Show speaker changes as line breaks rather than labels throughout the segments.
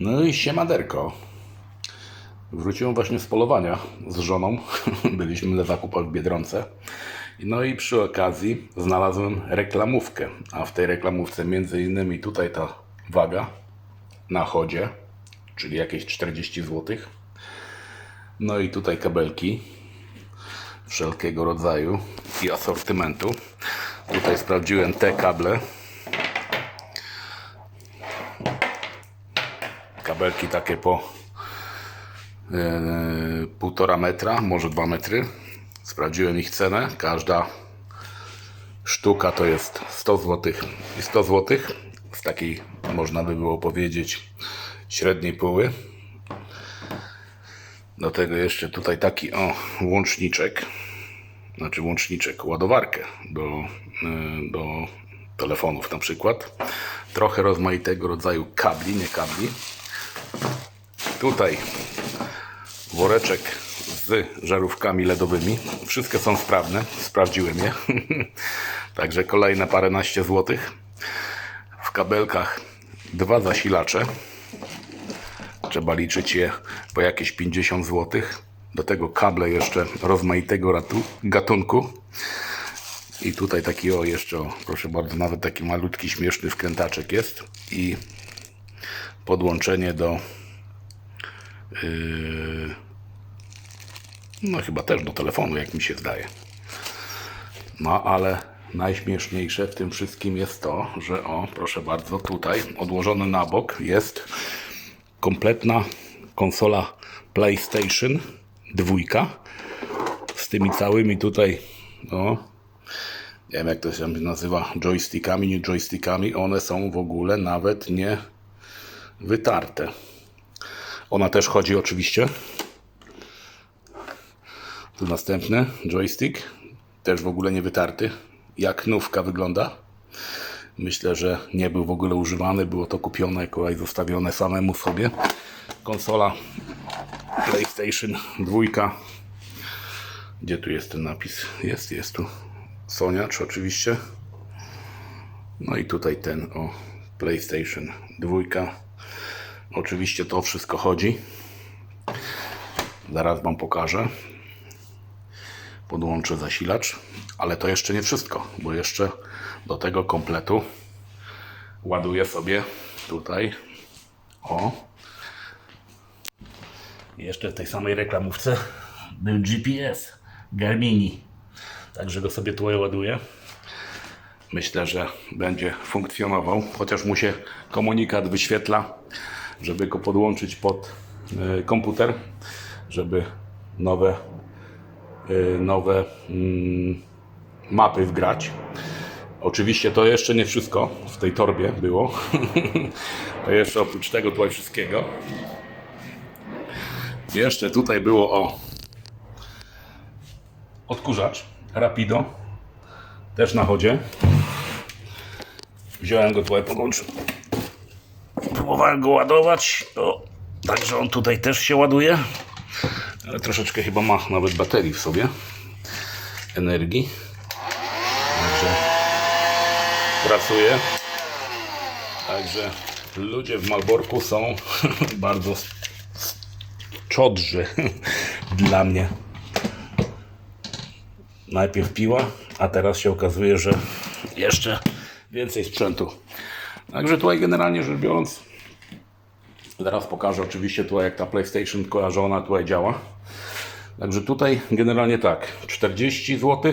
No i siemaderko. Wróciłem właśnie z polowania z żoną. Byliśmy na zakupach w Biedronce. No i przy okazji znalazłem reklamówkę. A w tej reklamówce między innymi tutaj ta waga na chodzie, czyli jakieś 40 zł. No i tutaj kabelki wszelkiego rodzaju i asortymentu. Tutaj sprawdziłem te kable. Kabelki takie po e, półtora metra, może dwa metry. Sprawdziłem ich cenę. Każda sztuka to jest 100 zł. I 100 zł z takiej, można by było powiedzieć, średniej póły. Do tego jeszcze tutaj taki o łączniczek, znaczy łączniczek, ładowarkę do, y, do telefonów na przykład. Trochę rozmaitego rodzaju kabli, nie kabli. Tutaj woreczek z żarówkami LEDowymi. Wszystkie są sprawne, sprawdziłem je. Także kolejne paręnaście złotych. W kabelkach dwa zasilacze. Trzeba liczyć je po jakieś 50 zł. Do tego kable jeszcze rozmaitego gatunku. I tutaj taki o jeszcze, o, proszę bardzo, nawet taki malutki, śmieszny wkrętaczek jest. I podłączenie do yy, no chyba też do telefonu, jak mi się zdaje. No ale najśmieszniejsze w tym wszystkim jest to, że o, proszę bardzo, tutaj odłożony na bok jest kompletna konsola PlayStation dwójka z tymi całymi tutaj, no, nie wiem jak to się nazywa, joystickami, nie joystickami, one są w ogóle nawet nie wytarte. Ona też chodzi oczywiście. Tu następny joystick, też w ogóle nie wytarty. Jak nówka wygląda. Myślę, że nie był w ogóle używany, było to kupione jako i zostawione samemu sobie. Konsola PlayStation 2. Gdzie tu jest ten napis? Jest, jest tu. Soniacz oczywiście. No i tutaj ten o PlayStation 2. Oczywiście to wszystko chodzi. Zaraz Wam pokażę. Podłączę zasilacz, ale to jeszcze nie wszystko, bo jeszcze do tego kompletu ładuję sobie tutaj o jeszcze w tej samej reklamówce był GPS Garmini. Także go sobie tutaj ładuję. Myślę, że będzie funkcjonował, chociaż mu się komunikat wyświetla, żeby go podłączyć pod y, komputer, żeby nowe, y, nowe mm, mapy wgrać. Oczywiście to jeszcze nie wszystko w tej torbie było. to jeszcze oprócz tego tutaj wszystkiego. Jeszcze tutaj było o odkurzacz Rapido. Też na chodzie. Wziąłem go tutaj podłączyłem. Próbowałem go ładować. O, także on tutaj też się ładuje. Ale troszeczkę chyba ma nawet baterii w sobie. Energii. Także pracuje. Także ludzie w Malborku są bardzo czodrzy dla mnie. Najpierw piła, a teraz się okazuje, że jeszcze więcej sprzętu. Także tutaj generalnie rzecz biorąc, zaraz pokażę oczywiście tutaj jak ta PlayStation kojarzona tutaj działa. Także tutaj generalnie tak, 40 zł.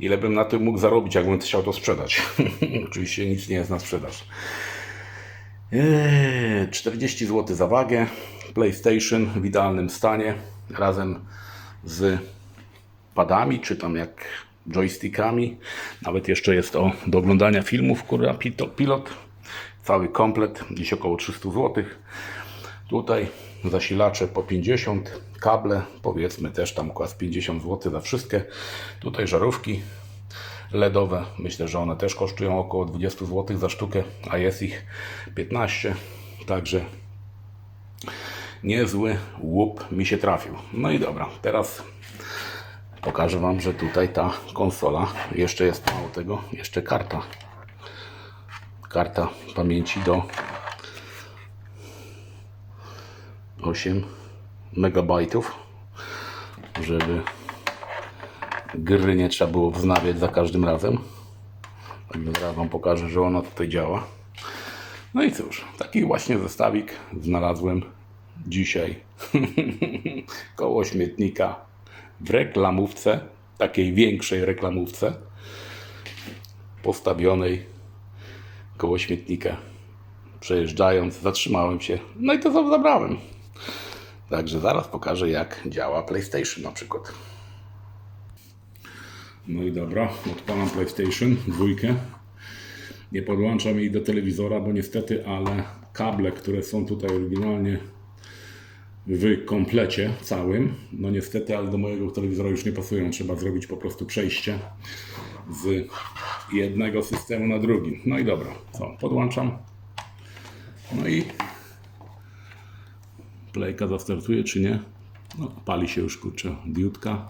Ile bym na tym mógł zarobić, jakbym chciał to sprzedać? oczywiście nic nie jest na sprzedaż. Eee, 40 zł za wagę. PlayStation w idealnym stanie razem z padami, czy tam jak joystickami. Nawet jeszcze jest o do oglądania filmów Kura Pilot. Cały komplet, gdzieś około 300 zł. Tutaj zasilacze po 50, kable powiedzmy też tam około 50 zł za wszystkie. Tutaj żarówki LEDowe, myślę, że one też kosztują około 20 zł za sztukę, a jest ich 15. Także niezły łup mi się trafił. No i dobra, teraz pokażę Wam, że tutaj ta konsola jeszcze jest mało tego, jeszcze karta. Karta pamięci do 8 megabajtów, żeby gry nie trzeba było wznawiać za każdym razem. Także zaraz Wam pokażę, że ona tutaj działa. No i cóż, taki właśnie zestawik znalazłem dzisiaj koło śmietnika w reklamówce, takiej większej reklamówce, postawionej koło śmietnika. Przejeżdżając, zatrzymałem się, no i to za- zabrałem. Także zaraz pokażę, jak działa PlayStation na przykład. No i dobra, odpalam PlayStation dwójkę. Nie podłączam jej do telewizora, bo niestety, ale kable, które są tutaj oryginalnie w komplecie całym, no niestety, ale do mojego telewizora już nie pasują. Trzeba zrobić po prostu przejście z jednego systemu na drugi. No i dobra, co, podłączam. No i playka zastartuje, czy nie? No, pali się już, kurczę, diodka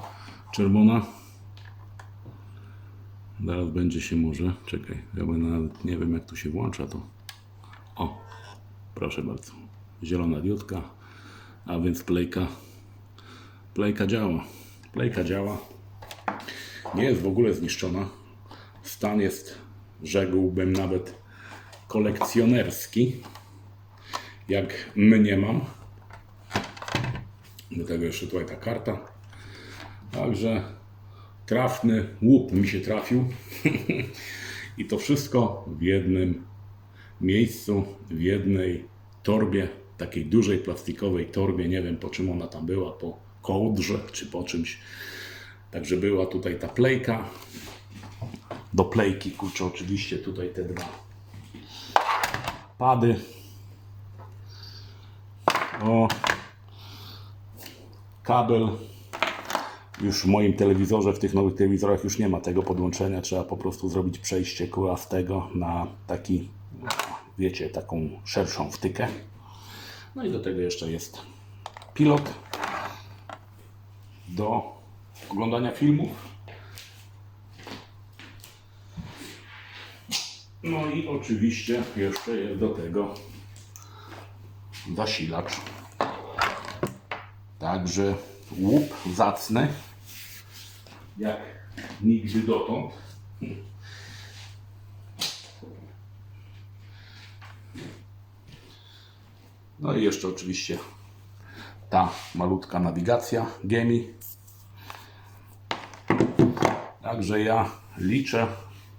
czerwona. Zaraz będzie się może. Czekaj, ja nawet nie wiem jak tu się włącza to. O, proszę bardzo. Zielona diodka, a więc playka. Playka działa. Playka działa. Nie jest w ogóle zniszczona. Stan jest, rzekłbym nawet kolekcjonerski. Jak mnie mam. Do tego jeszcze tutaj ta karta. Także trafny łup mi się trafił. I to wszystko w jednym miejscu, w jednej torbie, takiej dużej plastikowej torbie. Nie wiem po czym ona tam była, po kołdrze czy po czymś. Także była tutaj ta plejka. Do plejki kurczę oczywiście tutaj te dwa pady. O, kabel już w moim telewizorze, w tych nowych telewizorach już nie ma tego podłączenia. Trzeba po prostu zrobić przejście kurwa z tego na taki, wiecie, taką szerszą wtykę. No i do tego jeszcze jest pilot do oglądania filmów. No i oczywiście jeszcze jest do tego zasilacz. Także łup zacny, jak nigdy dotąd. No i jeszcze oczywiście ta malutka nawigacja GEMI. Także ja liczę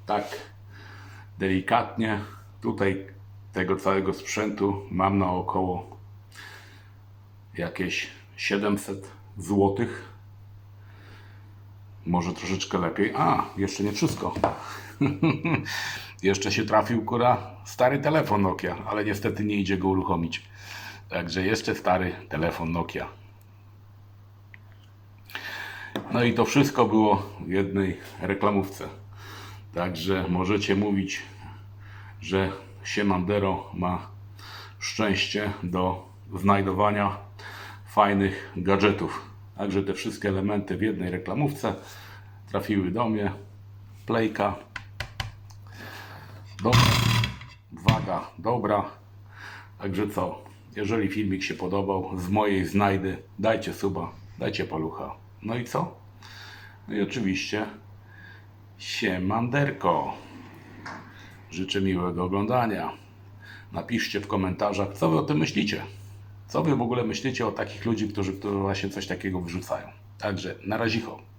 tak delikatnie. Tutaj tego całego sprzętu mam na około jakieś 700 zł. Może troszeczkę lepiej. A, jeszcze nie wszystko. jeszcze się trafił kura stary telefon Nokia, ale niestety nie idzie go uruchomić. Także jeszcze stary telefon Nokia. No i to wszystko było w jednej reklamówce. Także możecie mówić, że Siemandero ma szczęście do znajdowania fajnych gadżetów. Także te wszystkie elementy w jednej reklamówce trafiły do mnie. Playka. Dobra. Waga dobra. Także co? Jeżeli filmik się podobał z mojej znajdy, dajcie suba, dajcie palucha. No i co? No i oczywiście siemanderko. Życzę miłego oglądania. Napiszcie w komentarzach, co wy o tym myślicie. Co wy w ogóle myślicie o takich ludzi, którzy, którzy właśnie coś takiego wrzucają. Także na razicho.